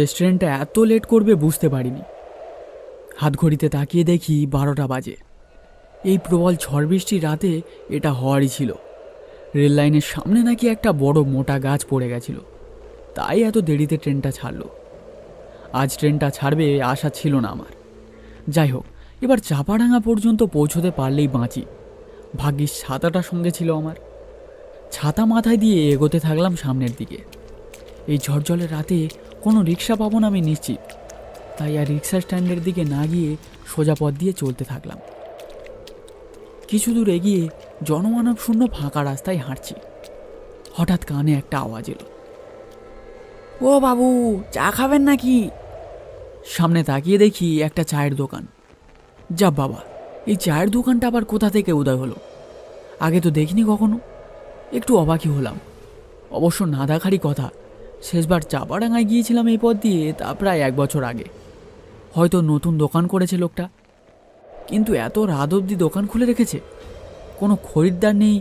শেষ ট্রেনটা এত লেট করবে বুঝতে পারিনি। হাত ঘড়িতে তাকিয়ে দেখি বারোটা বাজে। এই প্রবল ঝড় বৃষ্টির রাতে এটা হওয়ারই ছিল। রেল লাইনের সামনে নাকি একটা বড় মোটা গাছ পড়ে গেছিল। তাই এত দেরিতে ট্রেনটা ছাড়লো। আজ ট্রেনটা ছাড়বে আশা ছিল না আমার। যাই হোক, এবার চাপাডাঙ্গা পর্যন্ত পৌঁছতে পারলেই বাঁচি। ভাগ্যিস ছাতাটা সঙ্গে ছিল আমার। ছাতা মাথায় দিয়ে এগোতে থাকলাম সামনের দিকে। এই ঝড়জলের রাতে কোনো রিক্সা পাবো না আমি নিশ্চিত। তাই আর রিক্সা স্ট্যান্ডের দিকে না গিয়ে সোজা পথ দিয়ে চলতে থাকলাম। কিছু দূর এগিয়ে জনমানব শূন্য ফাঁকা রাস্তায় হাঁটছি। হঠাৎ কানে একটা আওয়াজ এলো। ও বাবু চা খাবেন নাকি? সামনে তাকিয়ে দেখি একটা চায়ের দোকান। যা বাবা এই চায়ের দোকানটা আবার কোথা থেকে উদয় হলো? আগে তো দেখিনি কখনো। একটু অবাকই হলাম। অবশ্য না দেখারই কথা শেষবার চাপাডাঙ্গায় গিয়েছিলাম এই পথ দিয়ে, তা প্রায় এক বছর আগে। হয়তো নতুন দোকান করেছে লোকটা। কিন্তু এত রাত অবধি দোকান খুলে রেখেছে। কোনো খরিদ্দার নেই।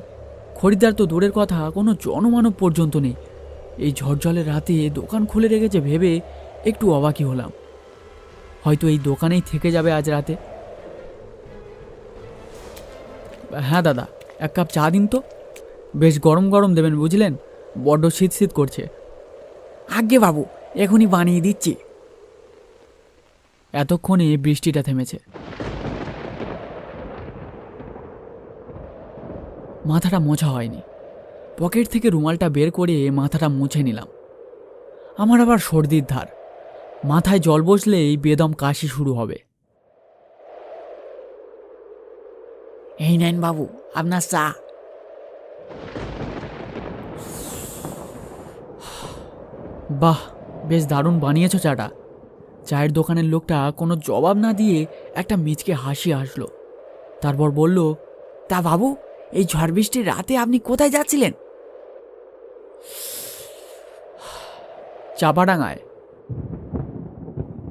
খরিদ্দার তো দূরের কথা, কোনো জনমানব পর্যন্ত নেই। এই ঝড়জলের রাতে দোকান খুলে রেখেছে ভেবে একটু অবাকই হলাম। হয়তো এই দোকানেই থেকে যাবে আজ রাতে। হ্যাঁ দাদা, এক কাপ চা দিন তো। বেশ গরম গরম দেবেন, বুঝলেন? বড্ড শীত শীত করছে। আজ্ঞে বাবু এখনই বানিয়ে দিচ্ছি। এতক্ষণে বৃষ্টিটা থেমেছে। মাথাটা মোছা হয়নি। পকেট থেকে রুমালটা বের করে মাথাটা মুছে নিলাম। আমার আবার সর্দির ধার। মাথায় জল বসলেই বেদম কাশি শুরু হবে। এই নেন বাবু আপনার চা। বাহ, বেশ দারুণ বানিয়েছো চাটা। চায়ের দোকানের লোকটা কোনো জবাব না দিয়ে একটা মিচকে হাসি আসলো তারপর বলল, তা বাবু, এই ঝড় বৃষ্টির রাতে আপনি কোথায় যাচ্ছিলেন? চাপাডাঙায়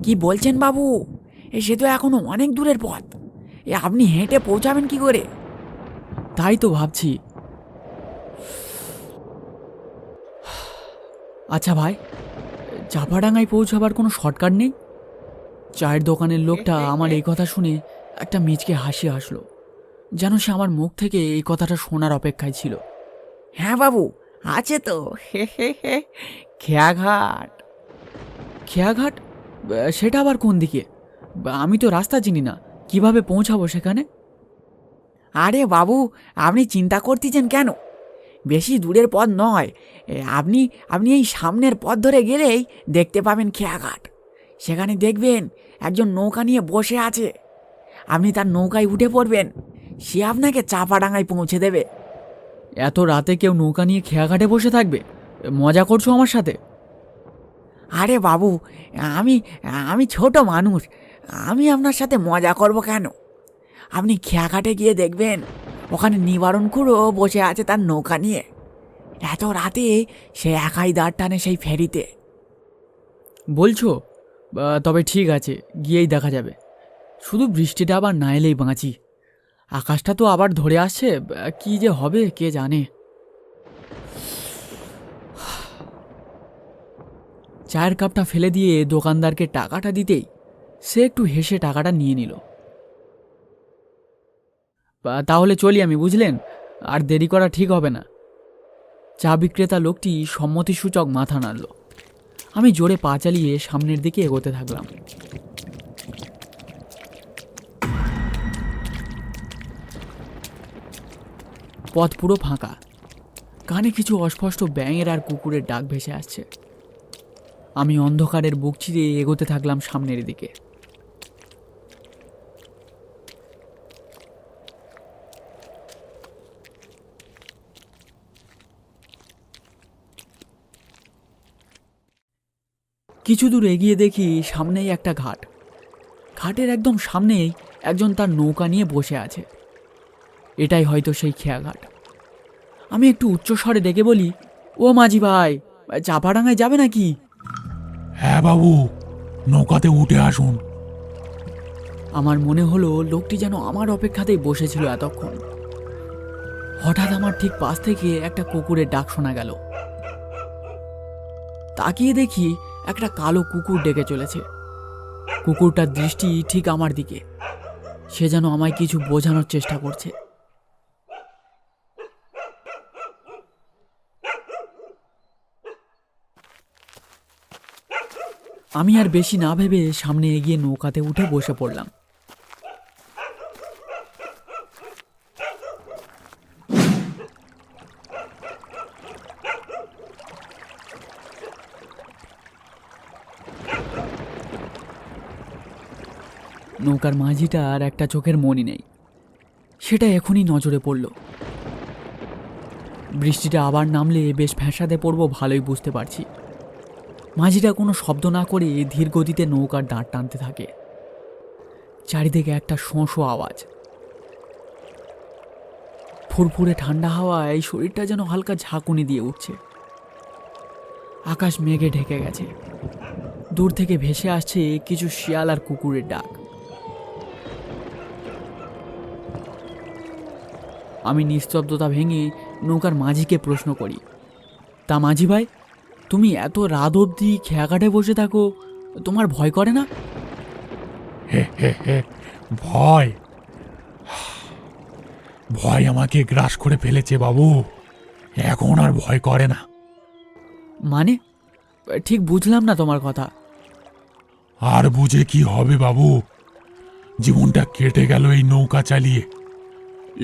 কি বলছেন বাবু? এ সে তো এখনও অনেক দূরের পথ। এ আপনি হেঁটে পৌঁছাবেন কি করে? তাই তো ভাবছি। আচ্ছা ভাই, চাপাডাঙ্গায় পৌঁছাবার কোনো শর্টকাট নেই? চায়ের দোকানের লোকটা আমার এই কথা শুনে একটা মিচকে হাসি আসলো, যেন সে আমার মুখ থেকে এই কথাটা শোনার অপেক্ষায় ছিল। হ্যাঁ বাবু, আছে তো। হে হে হে, খেয়াঘাট। খেয়াঘাট? সেটা আবার কোন দিকে? আমি তো রাস্তা চিনি না, কীভাবে পৌঁছাবো সেখানে? আরে বাবু, আপনি চিন্তা করতেছেন কেন? বেশি দূরের পথ নয়। আপনি আপনি এই সামনের পথ ধরে গেলেই দেখতে পাবেন খেয়াঘাট। সেখানে দেখবেন একজন নৌকা নিয়ে বসে আছে। আপনি তার নৌকায় উঠে পড়বেন। সে আপনাকে চাপাডাঙ্গায় পৌঁছে দেবে। এত রাতে কেউ নৌকা নিয়ে খেয়াঘাটে বসে থাকবে? মজা করছ আমার সাথে? আরে বাবু আমি আমি ছোট মানুষ। আমি আপনার সাথে মজা করব কেন? আপনি খেয়াঘাটে গিয়ে দেখবেন ওখানে নিবারণ খুঁড়ো বসে আছে তার নৌকা নিয়ে। এত রাতে সে একাই দাঁড় টানে সেই ফেরিতে। বলছো? তবে ঠিক আছে, গিয়েই দেখা যাবে। শুধু বৃষ্টিটা আবার না এলেই বাঁচি। আকাশটা তো আবার ধরে আসছে কি যে হবে কে জানে। চায়ের কাপটা ফেলে দিয়ে দোকানদারকে টাকাটা দিতেই সে একটু হেসে টাকাটা নিয়ে নিল। তাহলে চলি আমি, বুঝলেন? আর দেরি করা ঠিক হবে না। চা বিক্রেতা লোকটি সম্মতিসূচক মাথা নাড়ল। আমি জোরে পা চালিয়ে সামনের দিকে এগোতে থাকলাম। পথ পুরো ফাঁকা। কানে কিছু অস্পষ্ট ব্যাঙের আর কুকুরের ডাক ভেসে আসছে। আমি অন্ধকারের বুক চিরে এগোতে থাকলাম সামনের দিকে। কিছু দূর এগিয়ে দেখি সামনেই একটা ঘাট। ঘাটের একদম সামনেই একজন তার নৌকা নিয়ে বসে আছে। এটাই হয়তো সেই খেয়াঘাট। আমি একটু উচ্চস্বরে ডেকে বলি ও মাঝি ভাই চাপাডাঙ্গায় যাবে নাকি? হ্যাঁ বাবু নৌকাতে উঠে আসুন। আমার মনে হলো লোকটি যেন আমার অপেক্ষাতেই বসেছিল এতক্ষণ। হঠাৎ আমার ঠিক পাশ থেকে একটা কুকুরের ডাক শোনা গেল। তাকিয়ে দেখি একটা কালো কুকুর ডেকে চলেছে। কুকুরটার দৃষ্টি ঠিক আমার দিকে। সে যেন আমায় কিছু বোঝানোর চেষ্টা করছে। আমি আর বেশি না ভেবে সামনে এগিয়ে নৌকাতে উঠে বসে পড়লাম। নৌকার মাঝিটা আর একটা চোখের মনি নেই। সেটা এখনই নজরে পড়ল। বৃষ্টিটা আবার নামলে বেশ ফ্যাঁসাতে পড়ব ভালোই বুঝতে পারছি। মাঝিটা কোনো শব্দ না করে ধীর গতিতে নৌকার দাঁড় টানতে থাকে। চারিদিকে একটা শোঁ শোঁ আওয়াজ। ফুরফুরে ঠান্ডা হাওয়ায় শরীরটা যেন হালকা ঝাঁকুনি দিয়ে উঠছে। আকাশ মেঘে ঢেকে গেছে। দূর থেকে ভেসে আসছে কিছু শিয়াল আর কুকুরের ডাক। আমি নিস্তব্ধতা ভেঙে নৌকার মাঝিকে প্রশ্ন করি তা মাঝি ভাই তুমি এত রাত অবধি খেয়াঘাটে বসে থাকো তোমার ভয় করে না? ভয়? ভয় আমাকে গ্রাস করে ফেলেছে বাবু। এখন আর ভয় করে না। মানে? ঠিক বুঝলাম না তোমার কথা। আর বুঝে কি হবে বাবু? জীবনটা কেটে গেল এই নৌকা চালিয়ে।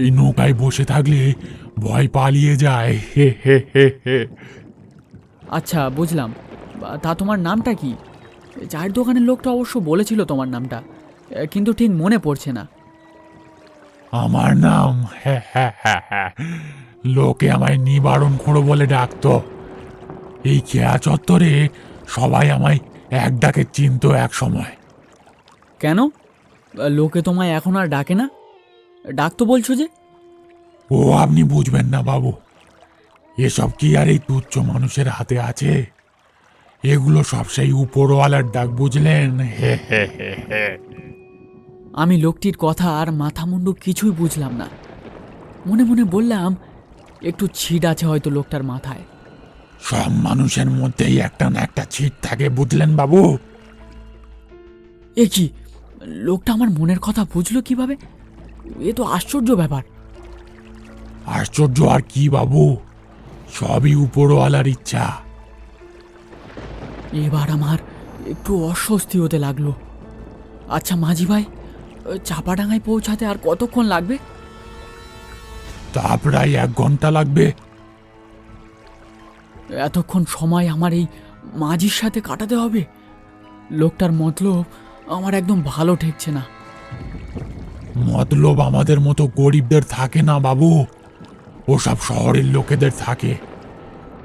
এই নৌকায় বসে থাকলে ভয় পালিয়ে যায়। হে হে হে হে। আচ্ছা বুঝলাম। তা তোমার নামটা কি? চায়ের দোকানের লোকটা অবশ্য বলেছিল তোমার নামটা কিন্তু ঠিক মনে পড়ছে না। আমার নাম লোকে আমায় নিবারণ খোঁড়ো বলে ডাকতো। এই খেয়া চত্বরে সবাই আমায় এক ডাকে চিনত এক সময়। কেন? লোকে তোমায় এখন আর ডাকে না? ডাক তো বলছো যে। ও আপনি বুঝবেন না বাবু। এসব কি আর এই তুচ্ছ মানুষের হাতে আছে? এগুলো সব সেই উপরওয়ালার ডাক বুঝলেন? হে হে হে হে। আমি লোকটির কথা আর মাথা মুন্ডু কিছুই বুঝলাম না। মনে মনে বললাম একটু ছিট আছে হয়তো লোকটার মাথায়। সব মানুষের মধ্যেই একটা না একটা ছিট থাকে বুঝলেন বাবু? এ কি লোকটা আমার মনের কথা বুঝলো কীভাবে? এ তো আশ্চর্য ব্যাপার। আশ্চর্য আর কি বাবু? সবই উপরওয়ালার ইচ্ছা। এবার আমার একটু অস্বস্তি হতে লাগল। আচ্ছা মাঝি ভাই চাপাডাঙ্গায় পৌঁছাতে আর কতক্ষণ লাগবে? তা প্রায় এক ঘণ্টা লাগবে। এতক্ষণ সময় আমার এই মাঝির সাথে কাটাতে হবে? লোকটার মতলব আমার একদম ভালো ঠেকছে না। মতলব আমাদের মতো গরিবদের থাকে না বাবু। ওসব শহরের লোকেদের থাকে।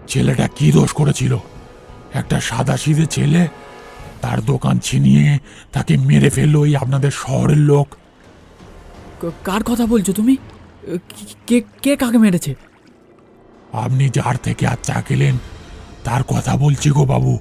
ছেলেটা কি দোষ করেছিল? একটা সাদা সিধে ছেলে তার দোকান ছিনিয়ে তাকে মেরে ফেলল ওই আপনাদের শহরের লোক। কার কথা বলছো তুমি? কে কে কাকে মেরেছে? আপনি যার থেকে আর চা খেলেন তার কথা বলছি গো বাবু।